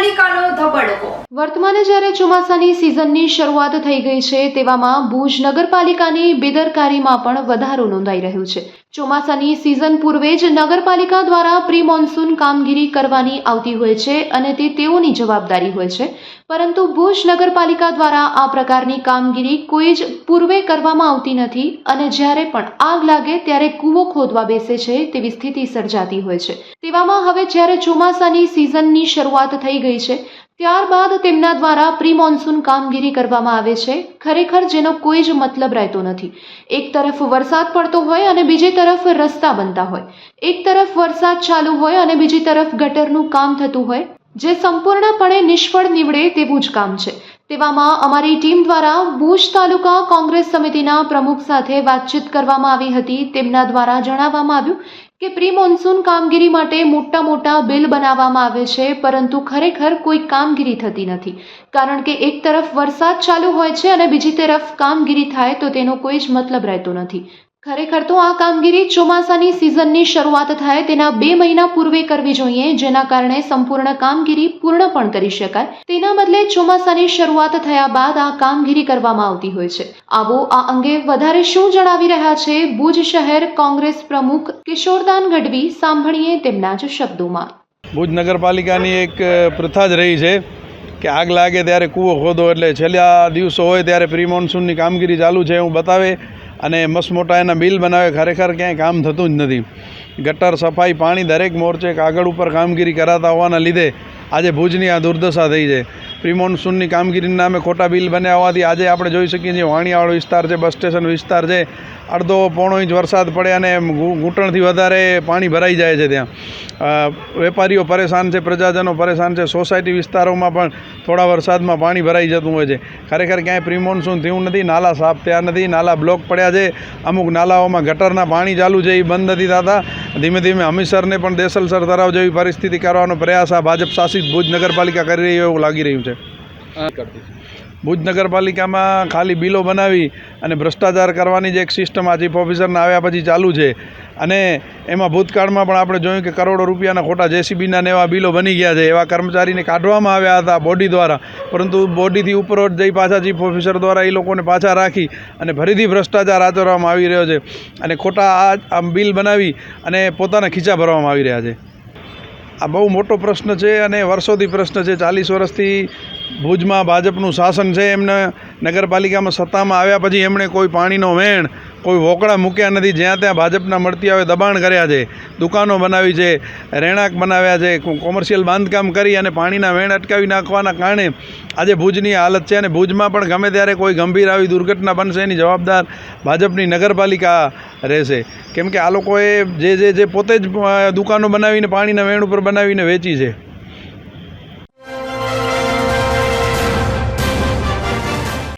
પડવો વર્તમાને જ્યારે ચોમાસાની સિઝનની શરૂઆત થઈ ગઈ છે, તેવામાં ભુજ નગરપાલિકાની બેદરકારીમાં પણ વધારો નોંધાઈ રહ્યો છે. ચોમાસાની સિઝન પૂર્વે જ નગરપાલિકા દ્વારા પ્રી મોન્સૂન કામગીરી કરવાની આવતી હોય છે અને તે તેઓની જવાબદારી હોય છે. પરંતુ ભુજ નગરપાલિકા દ્વારા આ પ્રકારની કામગીરી કોઈ જ પૂર્વે કરવામાં આવતી નથી અને જ્યારે પણ આગ લાગે ત્યારે કૂવો ખોદવા બેસે છે તેવી સ્થિતિ સર્જાતી હોય છે. તેવામાં હવે જ્યારે ચોમાસાની સિઝનની શરૂઆત થઈ ગઈ છે. ત્યારબાદ તેમના દ્વારા પ્રી મોન્સૂન કામગીરી કરવામાં આવે છે. ખરેખર જેનો કોઈ જ મતલબ રહેતો નથી. એક તરફ વરસાદ પડતો હોય અને બીજી તરફ રસ્તા બનતા હોય. એક તરફ વરસાદ ચાલુ હોય અને બીજી તરફ ગટરનું કામ થતું હોય. જે સંપૂર્ણપણે નિષ્ફળ નીવડે તેવું જ કામ છે. તેવામાં અમારી ટીમ દ્વારા ભુજ તાલુકા કોંગ્રેસ સમિતિના પ્રમુખ સાથે વાતચીત કરવામાં આવી હતી. તેમના દ્વારા જણાવવામાં આવ્યું કે પ્રી મોન્સૂન કામગીરી માટે મોટા મોટા બિલ બનાવવામાં આવે છે, પરંતુ ખરેખર કોઈ કામગીરી થતી નથી. કારણ કે એક તરફ વરસાદ ચાલુ હોય છે અને બીજી તરફ કામગીરી થાય તો તેનો કોઈ જ મતલબ રહેતો નથી. ખરેખર તો આ કામગીરી ચોમાસાની સિઝનની શરૂઆત થાય તેના બે મહિના પૂર્વે કરવી જોઈએ, જેના કારણે સંપૂર્ણ કામગીરી પૂર્ણ પણ કરી શકાય. તેના બદલે ચોમાસાની શરૂઆત થયા બાદ આ કામગીરી કરવામાં આવતી હોય છે. આવો આ અંગે વધારે શું જણાવી રહ્યા છે ભુજ શહેર કોંગ્રેસ પ્રમુખ કિશોરદાન ગઢવી? સાંભળીએ તેમના જ શબ્દોમાં. ભુજ નગરપાલિકાની એક પ્રથા જ રહી છે કે આગ લાગે ત્યારે કૂવો ખોદો એટલે છેલ્લા દિવસો હોય ત્યારે પ્રી મોન્સૂનની કામગીરી ચાલુ છે એવું બતાવે અને મસ્ત મોટા એના બિલ બનાવે, ખરેખર ક્યાંય કામ થતું જ નથી. ગટર, સફાઈ, પાણી દરેક મોરચે કાગળ ઉપર કામગીરી કરાતા હોવાના લીધે આજે ભુજની આ દુર્દશા થઈ છે. પ્રી મોન્સૂનની કામગીરીના નામે ખોટા બિલ બન્યા હોવાથી આજે આપણે જોઈ શકીએ છીએ વાણિયાવાળો વિસ્તાર છે, બસ સ્ટેશન વિસ્તાર છે. અડધો પોણો ઇંચ વરસાદ પડે અને ઘૂંટણથી વધારે પાણી ભરાઈ જાય છે ત્યાં. વેપારીઓ પરેશાન છે, પ્રજાજનો પરેશાન છે, સોસાયટી વિસ્તારોમાં પણ થોડા વરસાદમાં પાણી ભરાઈ જતું હોય છે. ખરેખર ક્યાંય પ્રી મોન્સૂન થયું નથી, નાલા સાફ થયા નથી, નાલા બ્લોક પડ્યા છે. અમુક નાલાઓમાં ગટરના પાણી ચાલુ છે, એ બંધ નથી થતા. ધીમે ધીમે હમીસરને પણ દેસલસર ધરાવ જેવી પરિસ્થિતિ કરવાનો પ્રયાસ આ ભાજપ શાસિત ભુજ નગરપાલિકા કરી રહી એવું લાગી રહ્યું છે. ભુજ નગરપાલિકામાં ખાલી બિલો બનાવી અને ભ્રષ્ટાચાર કરવાની જે એક સિસ્ટમ આ ચીફ ઓફિસરને આવ્યા પછી ચાલુ છે. અને એમાં ભૂતકાળમાં પણ આપણે જોયું કે કરોડો રૂપિયાના ખોટા જેસીબીના એવા બિલો બની ગયા છે. એવા કર્મચારીને કાઢવામાં આવ્યા હતા બોડી દ્વારા. પરંતુ બોડીથી ઉપર જઈ પાછા ચીફ ઓફિસર દ્વારા એ લોકોને પાછા રાખી અને ફરીથી ભ્રષ્ટાચાર આચરવામાં આવી રહ્યો છે. અને ખોટા આ બિલ બનાવી અને પોતાના ખીચા ભરવામાં આવી રહ્યા છે. આ બહુ મોટો પ્રશ્ન છે અને વર્ષોથી પ્રશ્ન છે. ચાલીસ વર્ષથી ભુજમાં ભાજપનું શાસન છે, એમને નગરપાલિકામાં સત્તામાં આવ્યા પછી એમણે કોઈ પાણીનો વેણ, કોઈ વોકળા મૂક્યા નથી, જ્યાં ત્યાં ભાજપના મળતી આવે દબાણ કર્યા છે, દુકાનો બનાવી છે, રહેણાંક બનાવ્યા છે કોમર્શિયલ બાંધકામ કરી અને પાણીના વેણ અટકાવી નાખવાના કારણે આજે ભુજની હાલત છે અને ભુજમાં પણ ગમે ત્યારે કોઈ ગંભીર આવી દુર્ઘટના બનશે, એની જવાબદાર ભાજપની નગરપાલિકા રહેશે. કેમ કે આ લોકોએ જે જે જે પોતે જ દુકાનો બનાવીને પાણીના વેણ ઉપર બનાવીને વેચી છે.